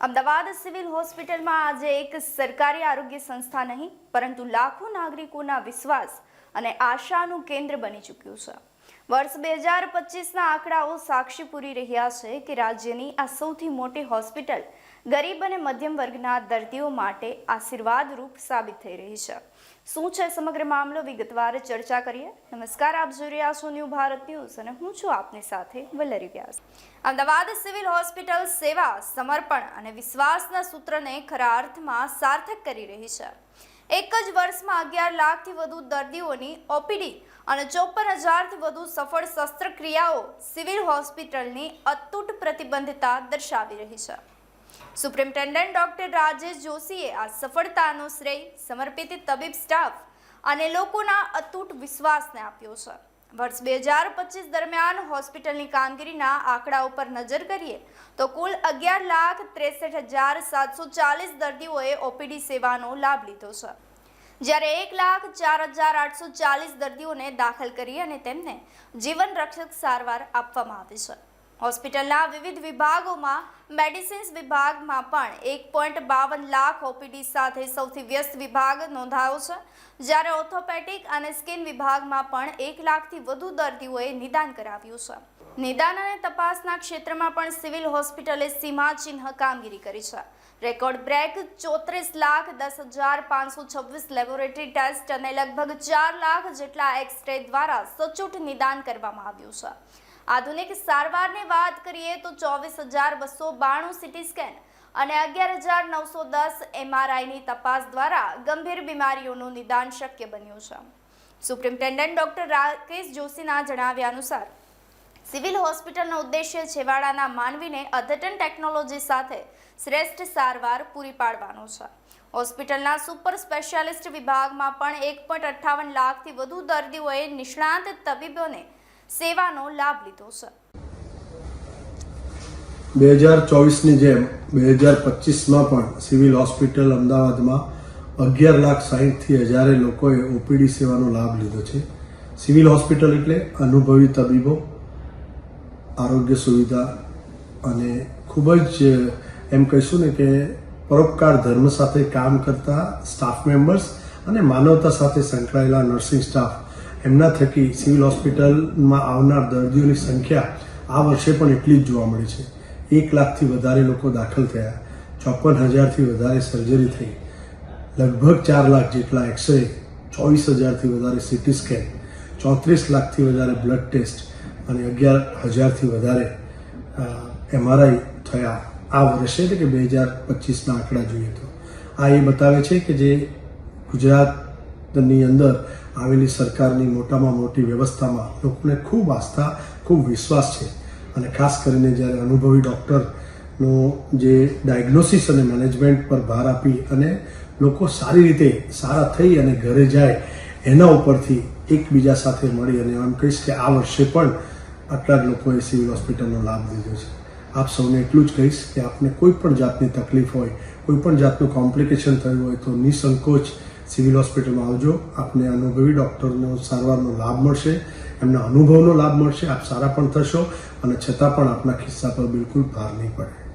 Ahmedabad civil હોસ્પિટલમાં આજે એક સરકારી આરોગ્ય સંસ્થા નહીં, પરંતુ લાખો નાગરિકોના વિશ્વાસ અને આશાનું કેન્દ્ર બની ચૂક્યું છે. વર્ષ બે હજાર પચીસના આંકડાઓ સાક્ષી પૂરી રહ્યા છે કે રાજ્યની આ સૌથી મોટી હોસ્પિટલ ગરીબ અને મધ્યમ વર્ગના દર્દીઓ માટે આશીર્વાદરૂપ સાબિત થઈ રહી છે. શું છે સમગ્ર મામલો? વિગતવાર ચર્ચા કરીએ. નમસ્કાર, આપ જોઈ રહ્યા છો ન્યૂ ભારત ન્યૂઝ અને હું છું આપની સાથે વલ્લરી વ્યાસ. અમદાવાદ સિવિલ હોસ્પિટલ સેવા સમર્પણ અને વિશ્વાસના સૂત્રને ખરા અર્થમાં સાર્થક કરી રહી છે. એક જ વર્ષમાં અગિયાર લાખથી વધુ દર્દીઓની ઓપીડી અને ચોપન હજારથી વધુ સફળ શસ્ત્રક્રિયાઓ સિવિલ હોસ્પિટલની અતૂટ પ્રતિબદ્ધતા દર્શાવી રહી છે. સુપ્રિન્ટેન્ડન્ટ ડોક્ટર રાજેશ જોશીએ આ સફળતાનો શ્રેય, સમર્પિત તબીબ સ્ટાફ અને લોકોના અતૂટ વિશ્વાસને આપ્યો છે. વર્ષ બે હજાર પચીસ દરમિયાન હોસ્પિટલની કામગીરીના આંકડા ઉપર નજર કરીએ તો કુલ અગિયાર લાખ ત્રેસઠ હજાર સાતસો ચાલીસ દર્દીઓએ ઓપીડી સેવાનો લાભ લીધો છે. જ્યારે એક લાખ ચાર હજાર આઠસો ચાલીસ દર્દીઓને દાખલ કરી અને તેમને જીવન રક્ષક સારવાર આપવામાં આવી છે. હોસ્પિટલના વિવિધ વિભાગોમાં મેડિસિન્સ વિભાગમાં પણ એક પોઈન્ટ બાવન લાખ ઓપીડી સાથે સૌથી વ્યસ્ત વિભાગ નોંધાયો છે. જ્યારે ઓર્થોપેટિક અને સ્કિન વિભાગમાં પણ એક લાખથી વધુ દર્દીઓએ નિદાન કરાવ્યું છે. નિદાન અને તપાસના ક્ષેત્રમાં પણ સિવિલ હોસ્પિટલે સીમાચિહ્ન કામગીરી કરી છે. રેકોર્ડ બ્રેક, ચોત્રીસ લાખ દસ હજાર પાંચસો છવ્વીસ લેબોરેટરી ટેસ્ટ અને લગભગ ચાર લાખ જેટલા એક્સ રે દ્વારા સચોટ નિદાન કરવામાં આવ્યું છે. આધુનિક સારવારની વાત કરીએ તો ચોવીસ હજાર બસો બાણું સિટી સ્કેન અને અગિયાર હજાર નવસો દસ એમઆરઆઈની તપાસ દ્વારા ગંભીર બીમારીઓનું નિદાન શક્ય બન્યું છે. સુપ્રિન્ટેન્ડન્ટ ડોક્ટર રાકેશ જોશીના જણાવ્યા અનુસાર સિવિલ હોસ્પિટલનો ઉદ્દેશ્ય છેવાડાના માનવીને અદ્યતન ટેકનોલોજી સાથે શ્રેષ્ઠ સારવાર પૂરી પાડવાનો છે. હોસ્પિટલના સુપર સ્પેશિયાલિસ્ટ વિભાગમાં પણ એક પોઈન્ટ અઠ્ઠાવન લાખથી વધુ દર્દીઓએ નિષ્ણાંત તબીબોને સેવાનો લાભ લીધો છે. બે હજાર ચોવીસની જેમ બે હજાર પચીસમાં પણ સિવિલ હોસ્પિટલ અમદાવાદમાં અગિયાર લાખ સાહીઠથી હજારે લોકોએ ઓપીડી સેવાનો લાભ લીધો છે. સિવિલ હોસ્પિટલ એટલે અનુભવી તબીબો આરોગ્ય સુવિધા અને ખૂબ જ એમ કહીશું ને કે પરોપકાર ધર્મ સાથે કામ કરતા સ્ટાફ મેમ્બર્સ અને માનવતા સાથે સંકળાયેલા નર્સિંગ સ્ટાફ એમના થકી સિવિલ હોસ્પિટલમાં આવનાર દર્દીઓની સંખ્યા આ વર્ષે પણ એટલી જ જોવા મળી છે. એક લાખથી વધારે લોકો દાખલ થયા. ચોપન હજારથી વધારે સર્જરી થઈ. લગભગ ચાર લાખ જેટલા એક્સરે ચોવીસ હજારથી વધારે સિટી સ્કેન ચોત્રીસ લાખથી વધારે બ્લડ ટેસ્ટ અને અગિયાર હજારથી વધારે એમઆરઆઈ થયા. આ વર્ષે એટલે કે બે હજાર પચીસના આંકડા જોઈએ તો. આ એ બતાવે છે કે જે ગુજરાતની અંદર આવેલી સરકારની મોટામાં મોટી વ્યવસ્થામાં લોકોને ખૂબ આસ્થા, ખૂબ વિશ્વાસ છે. અને ખાસ કરીને જ્યારે અનુભવી ડૉક્ટરનો જે ડાયગ્નોસિસ અને મેનેજમેન્ટ પર ભાર આપી અને લોકો સારી રીતે સારા થઈ અને ઘરે જાય, એના ઉપરથી એકબીજા સાથે મળી અને એમ કહીશ કે આ વર્ષે પણ આટલા જ લોકોએ સિવિલ હોસ્પિટલનો લાભ લીધો છે. આપ સૌને એટલું જ કહીશ કે આપને કોઈ પણ જાતની તકલીફ હોય, કોઈ પણ જાતનું કોમ્પ્લિકેશન થયું હોય તો નિસંકોચ સિવિલ હોસ્પિટલમાં આવજો. આપને અનુભવી ડૉક્ટરનો સારવારનો લાભ મળશે, એમના અનુભવનો લાભ મળશે, આપ સારા પણ થશો અને છતાં પણ આપના ખિસ્સા પર બિલકુલ ભાર નહીં પડે.